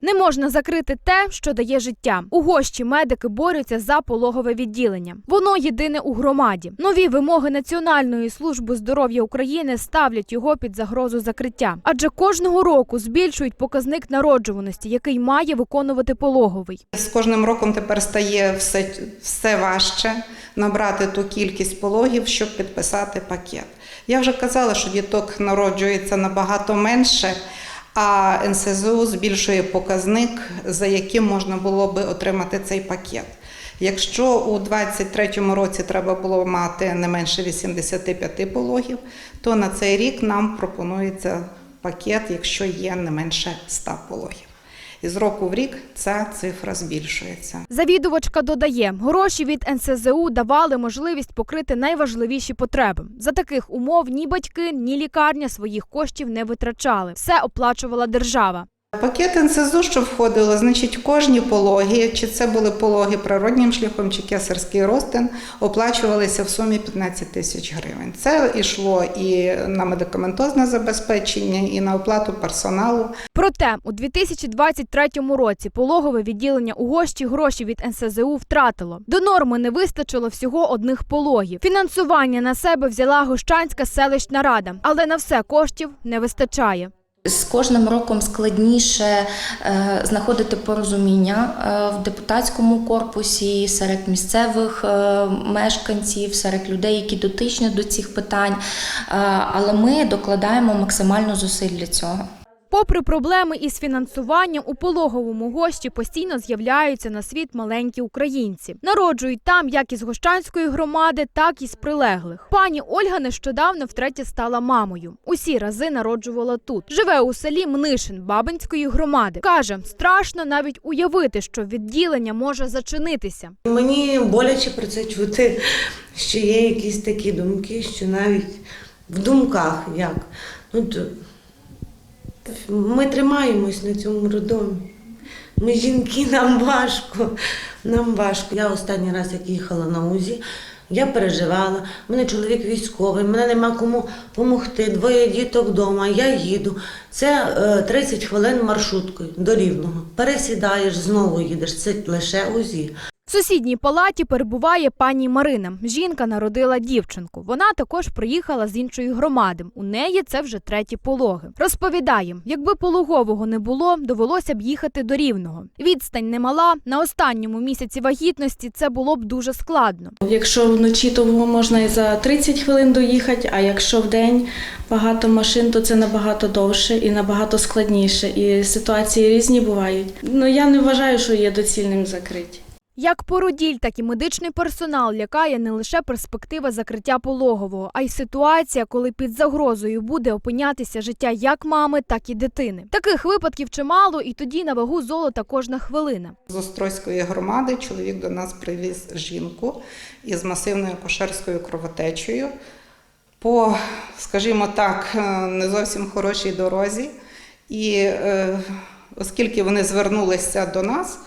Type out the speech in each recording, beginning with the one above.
Не можна закрити те, що дає життя. У гощі медики борються за пологове відділення. Воно єдине у громаді. Нові вимоги Національної служби здоров'я України ставлять його під загрозу закриття. Адже кожного року збільшують показник народжуваності, який має виконувати пологовий. З кожним роком тепер стає все, все важче набрати ту кількість пологів, щоб підписати пакет. Я вже казала, що діток народжується набагато менше, а НСЗУ збільшує показник, за яким можна було би отримати цей пакет. Якщо у 2023 році треба було мати не менше 85 пологів, то на цей рік нам пропонується пакет, якщо є не менше 100 пологів. І з року в рік ця цифра збільшується. Завідувачка додає, гроші від НСЗУ давали можливість покрити найважливіші потреби. За таких умов ні батьки, ні лікарня своїх коштів не витрачали. Все оплачувала держава. Пакет НСЗУ, що входило, значить, кожні пологи, чи це були пологи природнім шляхом, чи кесарський розтин, оплачувалися в сумі 15 тисяч гривень. Це йшло і на медикаментозне забезпечення, і на оплату персоналу. Проте у 2023 році пологове відділення у гощі гроші від НСЗУ втратило. До норми не вистачило всього одних пологів. Фінансування на себе взяла Гощанська селищна рада, але на все коштів не вистачає. З кожним роком складніше е, знаходити порозуміння е, в депутатському корпусі серед місцевих е, мешканців, серед людей, які дотичні до цих питань. Але ми докладаємо максимально зусиль для цього. Попри проблеми із фінансуванням, у пологовому гощі постійно з'являються на світ маленькі українці. Народжують там як із Гощанської громади, так і з прилеглих. Пані Ольга нещодавно втретє стала мамою. Усі рази народжувала тут. Живе у селі Мнишин Бабинської громади. Каже, страшно навіть уявити, що відділення може зачинитися. Мені боляче про це чути, що є якісь такі думки, що навіть в думках як. Ну, ми тримаємось на цьому роддомі. Ми жінки, нам важко, нам важко. Я останній раз, як їхала на УЗІ, я переживала. У мене чоловік військовий, мене нема кому допомогти. Двоє діток вдома, я їду. Це е, 30 хвилин маршруткою до рівного. Пересідаєш, знову їдеш. Це лише УЗІ. В сусідній палаті перебуває пані Марина. Жінка народила дівчинку. Вона також приїхала з іншої громади. У неї це вже треті пологи. Розповідає, якби пологового не було, довелося б їхати до рівного. Відстань немала. На останньому місяці вагітності це було б дуже складно. Якщо вночі, то можна і за 30 хвилин доїхати, а якщо в день багато машин, то це набагато довше і набагато складніше. І ситуації різні бувають. Ну я не вважаю, що є доцільним закриті. Як породіль, так і медичний персонал лякає не лише перспектива закриття пологового, а й ситуація, коли під загрозою буде опинятися життя як мами, так і дитини. Таких випадків чимало, і тоді на вагу золота кожна хвилина. З Острозької громади чоловік до нас привіз жінку із масивною кошерською кровотечею по, скажімо так, е, не зовсім хорошій дорозі. І е, оскільки вони звернулися до нас,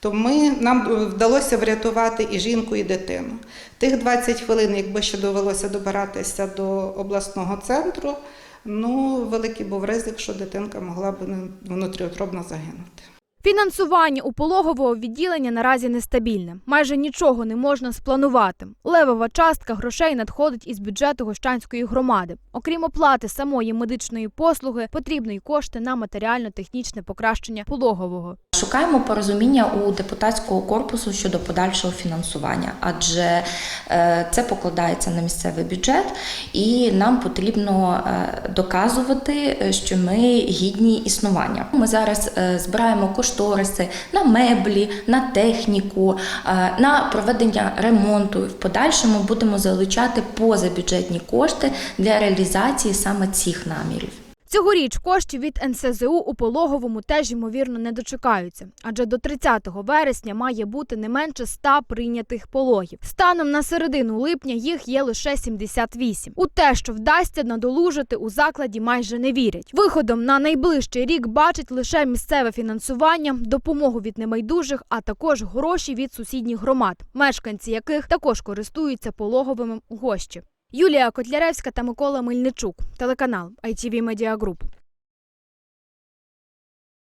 то ми, нам вдалося врятувати і жінку, і дитину. Тих 20 хвилин, якби ще довелося добиратися до обласного центру, ну, великий був ризик, що дитинка могла б внутріутробно загинути. Фінансування у пологового відділення наразі нестабільне. Майже нічого не можна спланувати. Левова частка грошей надходить із бюджету Гощанської громади. Окрім оплати самої медичної послуги, потрібно й кошти на матеріально-технічне покращення пологового. Шукаємо порозуміння у депутатського корпусу щодо подальшого фінансування, адже е, це покладається на місцевий бюджет, і нам потрібно е, доказувати, е, що ми гідні існування. Ми зараз збираємо кошториси на меблі, на техніку, е, на проведення ремонту. В подальшому будемо залучати позабюджетні кошти для реалізації саме цих намірів. Цьогоріч коштів від НСЗУ у пологовому теж ймовірно не дочекаються, адже до 30 вересня має бути не менше 100 прийнятих пологів. Станом на середину липня їх є лише 78. У те, що вдасться надолужити у закладі, майже не вірять. Виходом на найближчий рік бачить лише місцеве фінансування, допомогу від небайдужих, а також гроші від сусідніх громад, мешканці яких також користуються пологовими у гощі. Юлія Котляревська та Микола Мельничук, телеканал ITV Media Group.